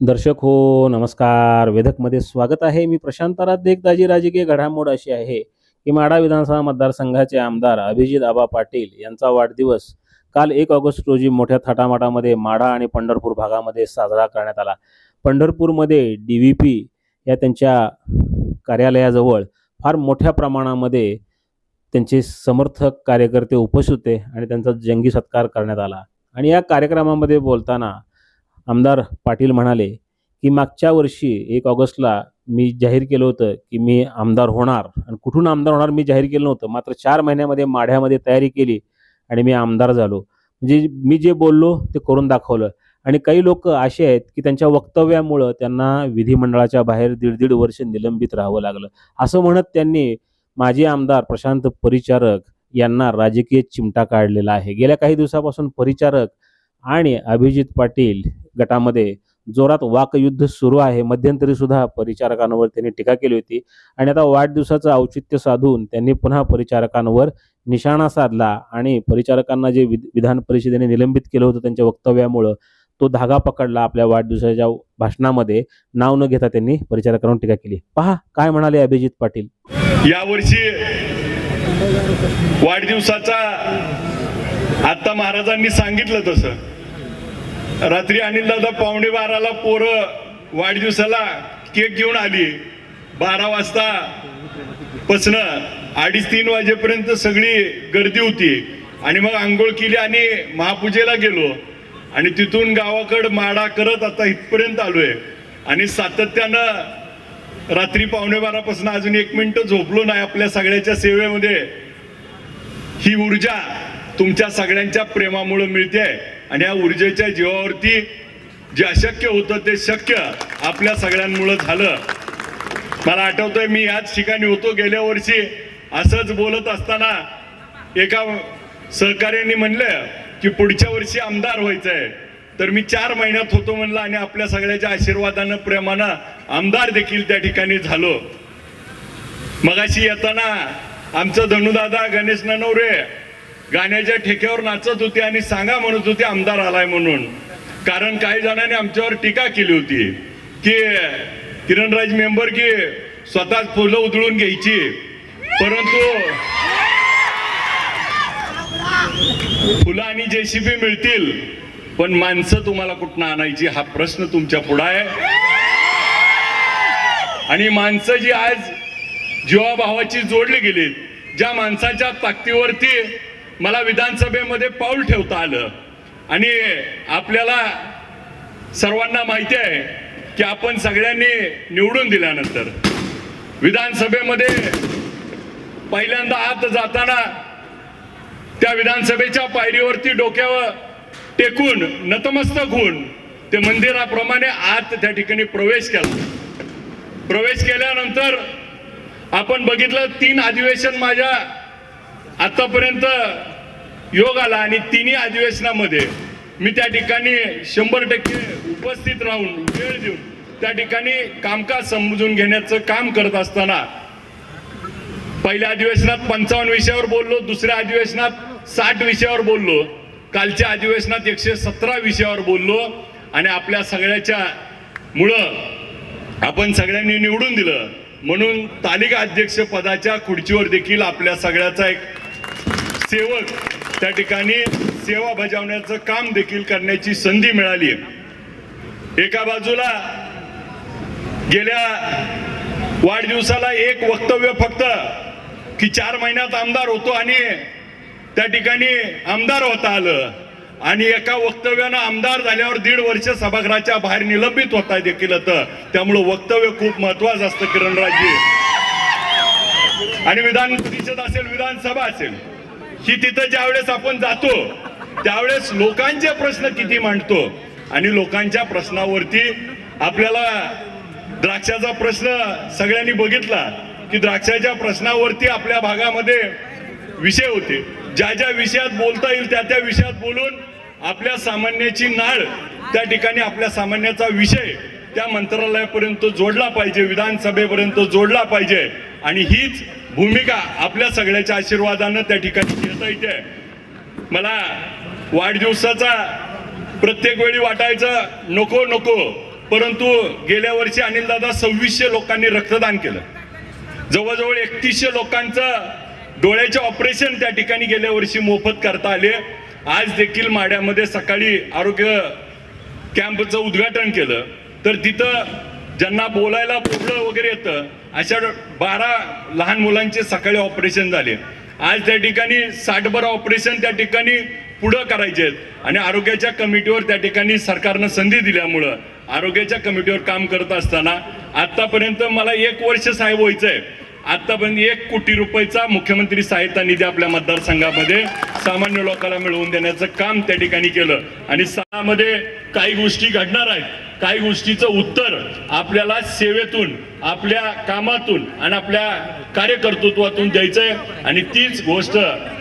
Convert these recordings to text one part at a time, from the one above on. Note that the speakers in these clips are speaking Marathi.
दर्शक हो नमस्कार. वेधकमध्ये स्वागत आहे. मी प्रशांत आराध्य. एक राजकीय घडामोड अशी आहे की माडा विधानसभा मतदारसंघाचे आमदार अभिजित आबा पाटील यांचा वाढदिवस काल एक ऑगस्ट रोजी मोठ्या थाटामाटामध्ये माढा आणि पंढरपूर भागामध्ये साजरा करण्यात आला. पंढरपूरमध्ये डी व्ही पी या त्यांच्या कार्यालयाजवळ फार मोठ्या प्रमाणामध्ये त्यांचे समर्थक कार्यकर्ते उपस्थित होते आणि त्यांचा जंगी सत्कार करण्यात आला. आणि या कार्यक्रमामध्ये बोलताना आमदार पाटील म्हणाले की मागच्या वर्षी एक ऑगस्टला मी जाहीर केलं होतं की मी आमदार होणार. आणि कुठून आमदार होणार मी जाहीर केलं नव्हतं. मात्र चार महिन्यामध्ये माढ्यामध्ये तयारी केली आणि मी आमदार झालो. म्हणजे मी जे बोललो ते करून दाखवलं. आणि काही लोक असे आहेत की त्यांच्या वक्तव्यामुळं त्यांना विधिमंडळाच्या बाहेर दीड दीड वर्ष निलंबित राहावं लागलं. असं म्हणत त्यांनी माजी आमदार प्रशांत परिचारक यांना राजकीय चिमटा काढलेला आहे. गेल्या काही दिवसापासून परिचारक आणि अभिजित पाटील गटामध्ये जोरात वाकयुद्ध सुरू आहे. मध्यंतरी सुद्धा परिचारकांवर त्यांनी टीका केली होती. आणि आता वाढदिवसाचं औचित्य साधून त्यांनी पुन्हा परिचारकांवर निशाणा साधला आणि परिचारकांना जे विधान परिषदेने निलंबित केलं होतं त्यांच्या वक्तव्यामुळं तो धागा पकडला आपल्या वाढदिवसाच्या भाषणामध्ये. नाव न घेता त्यांनी परिचारकांवर टीका केली. पहा काय म्हणाले अभिजित पाटील. यावर्षी वाढदिवसाचा आता महाराजांनी सांगितलं तसं. रात्री अनिल दादा पावणे बाराला पोरं वाढदिवसाला केक घेऊन आली. बारा वाजता पसनं अडीच तीन वाजेपर्यंत सगळी गर्दी होती. आणि मग आंघोळ केली आणि महापूजेला गेलो. आणि तिथून गावाकडं माडा करत आता इथपर्यंत आलोय. आणि सातत्यानं रात्री पावणे बारापासून अजून एक मिनिट झोपलो नाही आपल्या सगळ्याच्या सेवेमध्ये. ही ऊर्जा तुमच्या सगळ्यांच्या प्रेमामुळे मिळते. आणि या ऊर्जेच्या जीवावरती जे अशक्य होतं ते शक्य आपल्या सगळ्यांमुळं झालं. मला आठवतंय मी याच ठिकाणी होतो गेल्या वर्षी. असंच बोलत असताना एका सहकार्याने म्हणलं की पुढच्या वर्षी आमदार व्हायचं आहे तर मी चार महिन्यात होतो म्हणलं आणि आपल्या सगळ्याच्या आशीर्वादानं प्रेमानं आमदार देखील त्या ठिकाणी झालो. मगाशी येताना आमचं धनुदादा गणेश ननवरे गाण्याच्या ठेक्यावर नाचत होते आणि सांगा म्हणत होते आमदार आलाय म्हणून. कारण काही जणांनी आमच्यावर टीका केली होती की किरणराज मेंबर की स्वतःच फुलं उधळून घ्यायची. परंतु फुलं आणि जेसीबी मिळतील पण माणसं तुम्हाला कुठनं आणायची हा प्रश्न तुमच्यापुढे आहे आणि माणसं जी आज जीवाभावाची जोडली गेलीत ज्या माणसाच्या ताकदीवरती मला विधानसभेमध्ये पाऊल ठेवता आलं. आणि आपल्याला सर्वांना माहिती आहे की आपण सगळ्यांनी निवडून दिल्यानंतर विधानसभेमध्ये पहिल्यांदा आत जाताना त्या विधानसभेच्या पायरीवरती डोक्यावर टेकून नतमस्तक होऊन ते मंदिराप्रमाणे आत त्या ठिकाणी प्रवेश केला. प्रवेश केल्यानंतर आपण बघितलं तीन अधिवेशन माझ्या आतापर्यंत योग आला आणि तिन्ही अधिवेशनामध्ये मी त्या ठिकाणी शंभर टक्के उपस्थित राहून वेळ देऊन त्या ठिकाणी कामकाज समजून घेण्याचं काम करत असताना पहिल्या अधिवेशनात पंचावन्न विषयावर बोललो दुसऱ्या अधिवेशनात साठ विषयावर बोललो कालच्या अधिवेशनात एकशे सतरा विषयावर बोललो आणि आपल्या सगळ्याच्या मुळं आपण सगळ्यांनी निवडून दिलं. म्हणून तालिका अध्यक्ष पदाच्या खुर्चीवर देखील आपल्या सगळ्याचा एक सेवक त्या ठिकाणी सेवा बजावण्याचं काम देखील करण्याची संधी मिळाली एका बाजूला गेल्या वाढदिवसाला एक वक्तव्य फक्त की चार महिन्यात आमदार होतो आणि त्या ठिकाणी आमदार होता आलं. आणि एका वक्तव्यानं आमदार झाल्यावर दीड वर्ष सभागृहाच्या बाहेर निलंबित होता देखील होतं. त्यामुळं वक्तव्य खूप महत्वाचं असतं किरणराजी आणि विधान परिषद असेल विधानसभा असेल. की तिथं ज्यावेळेस आपण जातो त्यावेळेस लोकांचे प्रश्न किती मांडतो? आणि लोकांच्या प्रश्नावरती आपल्याला द्राक्षाचा प्रश्न सगळ्यांनी बघितला की द्राक्षाच्या प्रश्नावरती आपल्या भागामध्ये विषय होते. ज्या ज्या विषयात बोलता येईल त्या त्या विषयात बोलून आपल्या सामान्याची नाळ त्या ठिकाणी आपल्या सामान्याचा विषय त्या मंत्रालयापर्यंत जोडला पाहिजे विधानसभेपर्यंत जोडला पाहिजे. आणि हीच भूमिका आपल्या सगळ्याच्या आशीर्वादानं त्या ठिकाणी घेता येते मला वाढदिवसाचा प्रत्येक वेळी वाटायचं नको नको. परंतु गेल्या वर्षी अनिलदादा सव्वीसशे लोकांनी रक्तदान केलं. जवळजवळ एकतीसशे लोकांचं डोळ्याचे ऑपरेशन त्या ठिकाणी गेल्या वर्षी मोफत करता आले. आज देखील माड्यामध्ये सकाळी आरोग्य कॅम्पचं उद्घाटन केलं. तर तिथं ज्यांना बोलायला बोबडं वगैरे येतं अशा बारा लहान मुलांचे सकाळी ऑपरेशन झाले. आज त्या ठिकाणी साठभर ऑपरेशन त्या ठिकाणी पुढं करायचे आहेत. आणि आरोग्याच्या कमिटीवर त्या ठिकाणी सरकारनं संधी दिल्यामुळं आरोग्याच्या कमिटीवर काम करत असताना आत्तापर्यंत मला एक वर्ष साहेब व्हायचं आहे आतापर्यंत एक कोटी रुपयाचा मुख्यमंत्री सहायता निधी आपल्या मतदारसंघामध्ये सामान्य लोकांना मिळवून देण्याचं काम त्या ठिकाणी केलं. आणि सणामध्ये काही गोष्टी घडणार आहेत. काही गोष्टीचं उत्तर आपल्याला सेवेतून आपल्या कामातून आणि आपल्या कार्यकर्तृत्वातून द्यायचंय. आणि तीच गोष्ट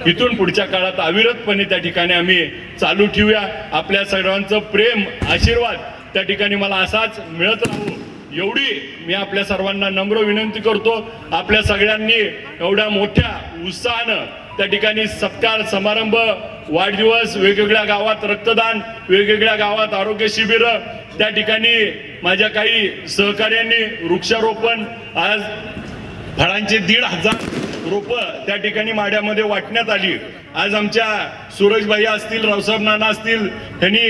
इथून पुढच्या काळात अविरतपणे त्या ठिकाणी आम्ही चालू ठेवूया. आपल्या सर्वांचं प्रेम आशीर्वाद त्या ठिकाणी मला असाच मिळत राहू. एवढी मी आपल्या सर्वांना नम्र विनंती करतो. आपल्या सगळ्यांनी एवढ्या मोठ्या उत्साहानं त्या ठिकाणी सत्कार समारंभ वाढदिवस वेगवेगळ्या गावात रक्तदान वेगवेगळ्या गावात आरोग्य शिबिर त्या ठिकाणी माझ्या काही सहकार्यांनी वृक्षारोपण आज फळांचे दीड हजार रोप त्या ठिकाणी माड्यामध्ये वाटण्यात आली. आज आमच्या सूरजबाई असतील रावसाहेब नाना असतील त्यांनी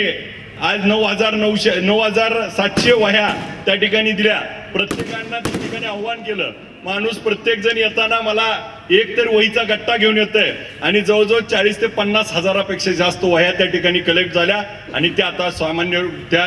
आज नऊ हजार नऊशे नऊ हजार सातशे वह्या त्या ठिकाणी दिल्या. प्रत्येकांना त्या ठिकाणी आव्हान केलं. माणूस प्रत्येक जण येताना मला एक तर वहीचा गट्टा घेऊन येतोय आणि जवळजवळ चाळीस ते पन्नास हजारापेक्षा जास्त वह्या त्या ठिकाणी कलेक्ट झाल्या आणि त्या आता सामान्य त्या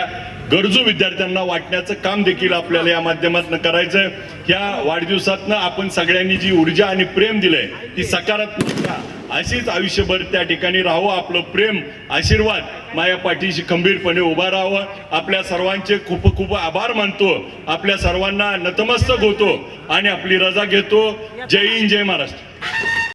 गरजू विद्यार्थ्यांना वाटण्याचं काम देखील आपल्याला या माध्यमातून करायचं ह्या वाढदिवसातनं आपण सगळ्यांनी जी ऊर्जा आणि प्रेम दिलंय ती सकारात्मकता अशीच आयुष्यभर त्या ठिकाणी राहावं आपलं प्रेम आशीर्वाद माया पाठीशी खंबीरपणे उभा राहावं. आपल्या सर्वांचे खूप खूप आभार मानतो. आपल्या सर्वांना नतमस्तक होतो आणि आपली रजा घेतो. जय हिंद जय महाराष्ट्र.